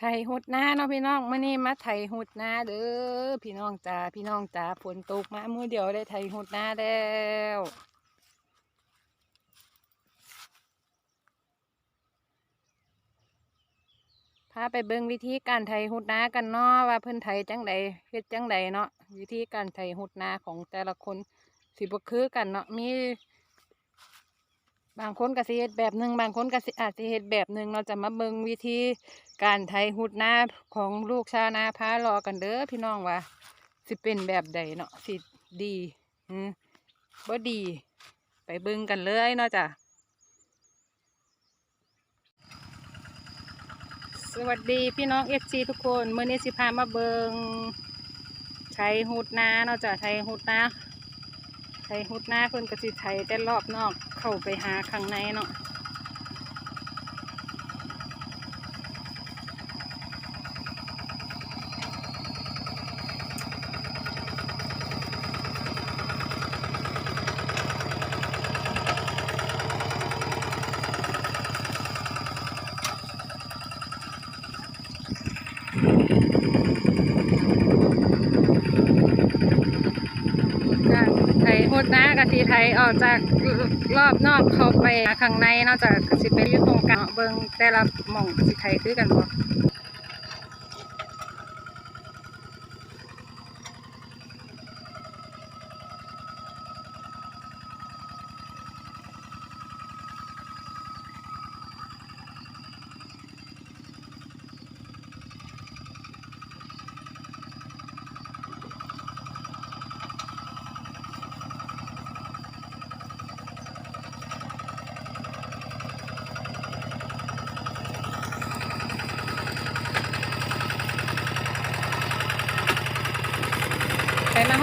ไทยหุดนาเนาะพี่น้องมื่อนี้มาไทยหุดนาเด้อพี่น้องจ้าพี่น้องจ้าฝนตกมามือเดียวได้ไทยหุดนาแล้วพาไปเบิ่งวิธีการไทยหุดนากันเนาะว่าเพิ่นไทยจังใดเฮ็ดจังใดเนาะวิธีการไทยหุดนาของแต่ละคนสิบ่คือกันเนาะมี บางคนก็สิเฮ็ดแบบหนึ่งบางคนก็สิอาจสิเฮ็ดแบบหนึ่งเราจะมาเบิ่งวิธีการไถหุดนาของลูกชาวนาพารอกันเด้อพี่น้องว่าสิเป็นแบบใดเนาะสิดีอืมบ่ดี ไปเบิ่งกันเลยเนาะจ้ะสวัสดีพี่น้องเอฟซีทุกคนเมื่อนี้สิพามาเบิงไถหุดนาเนาะจ้ะไถหุดนา ไถหุดหน้าเพิ่นก็สิไถแต่รอบนอกเข้าไปหาข้างในเนาะ หุดหน้ากะทิไทยออกจากรอบนอกเข้าไปหาข้างในนอกจากสิเป็นอยู่ตรงกลางเบิ่งแต่ละหม่องกะทิไทยคือกันบ่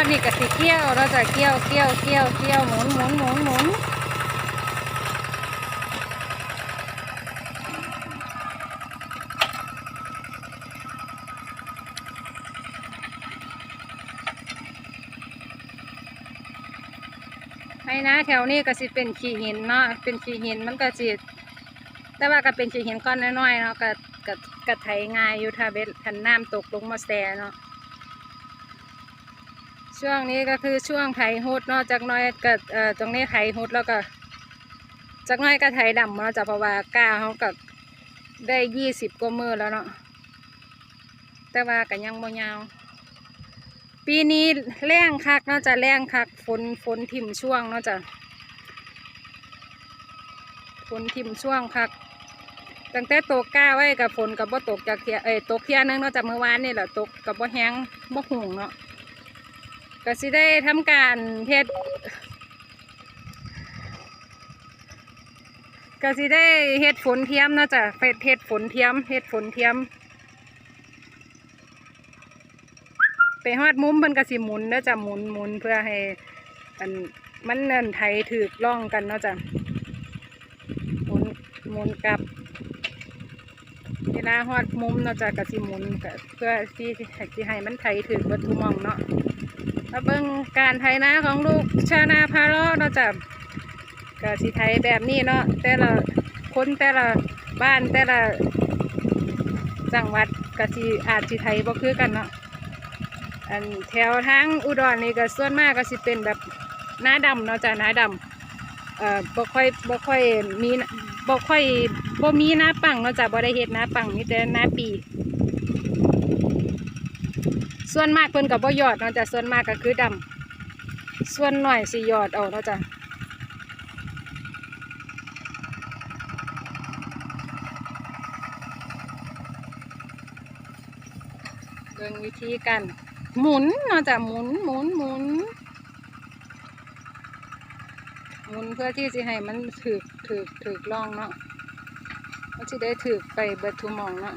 มาดนี่ก็สิเกี่ยวเราจะเกี่ยวเกี่ยวเกี่ยวเกี่ยวหมุนหมุนหมุนหมุนให้นะแถวนี้ก็สิเป็นขี้หินเนาะเป็นขี้หินมันก็สิแต่ว่าก็เป็นขี้หินก้อนน้อยๆเนาะก็ก็ก็ไถง่ายอยู่ถ้าเบ็ดคันน้ำตกลงมาแสเนาะ ช่วงนี้ก็คือช่วงไถฮุดเนาะจากน้อยก็เอ่อตรงนี้ไถฮุดแล้วก็จากน้อยก็ไถดำเนาะจากเพราะว่าก้าเขาก็ได้ยี่สิบกว่ามือแล้วเนาะแต่ว่าก็ยังบ่ยาว ปีนี้แรงคักเนาะจะแรงคักฝนฝนทิ่มช่วงเนาะจะฝนทิ่มช่วงคักตั้งแต่ตกก้าไว้กับฝนกับบ่ตกจากเทียเอ้ยตกเทียนึงเนาะจากเมื่อวานนี่แหละตกกับบ่แห้งบ่หุงเนาะ ก็สิได้ทำการเฮ็ดก็สิได้เฮ็ดฝนเทียมเนะจ้ะเฮ็ดเฮ็ดฝนเทียมเฮ็ดฝนเทียม ไปฮอดมุมเพิ่นก็สิหมุนเนะจ้ะหมุนหมุนเพื่อให้อันมันนั่นไถถือกล่องกันเนาะจ้ะหมุนหมุนกลับ เวลาฮอดมุมเนาะจ้ะก็สิหมุนก็เพื่อที่สิให้มันไถถือกเบิดทุกหมองเนาะ มาเบิ่งการไถนาของลูกชานาพาลาะเนาะจ้ะก็สิไถแบบนี้เนาะแต่ละคนแต่ละบ้านแต่ละจังหวัดก็สิอาจสิไถบ่คือกันเนาะอันแถวทางอุดรนี่ก็ส่วนมากก็สิเป็นแบบหน้าดำเนาะจ้ะนาดำเอ่อบ่ค่อยบ่ค่อยมีบ่ค่อยบ่มีหน้าปังเนาะจ้ะบ่ได้เฮ็ดนาปังมีแต่นาปี ส่วนมากเพิ่นกับบ่หยอดเนาะจ้ะส่วนมากก็คือดำส่วนหน่อยสิหยอดเอาเนาะจ้ะเบิ่องวิธีการหมุนเนาะจ้ะหมุนหมุนหมุนหมุนเพื่อที่จะให้มันถึกถึกถึกล่องเนาะมันจะได้ถึกไปเบิดทุมองเนาะ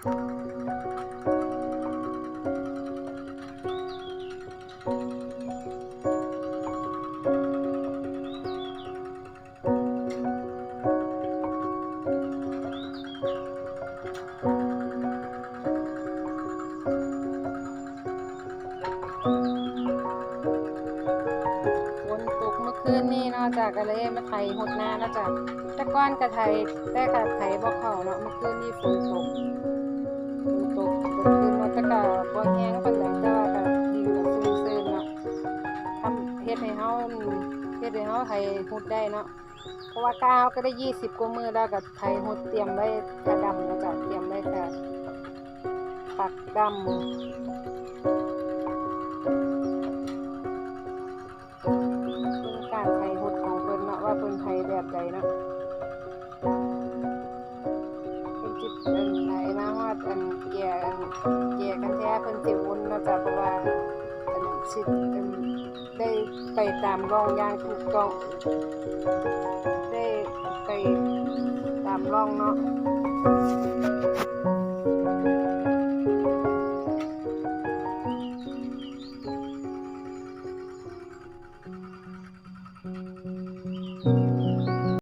นตกเมื่อคืนนี้เนาะจ้ะก็เลยมาไถหดหน้านาะจ้ะแต่ก่อนก็ไถแต่ก็ไถบ่เข้าเนาะเมื่อคืนนี้ฝนตก ก็บ่แห้งปานใดแต่ว่าก็ดินก็ซื่นๆเนาะทำเฮ็ดให้เฮาเฮ็ดให้เฮาไถหดได้เนาะเพราะว่าก้าวก็ได้ยี่สิบกว่ามือแล้วก็ไถหดเตรียมได้กระดำนะจ้ะเตรียมได้กะปักดำ สิวนเนาะจ้ะเพราะว่าอันสิได้ไปตามร่องอย่างถูกต้อง ได้ไปตามร่องเนาะ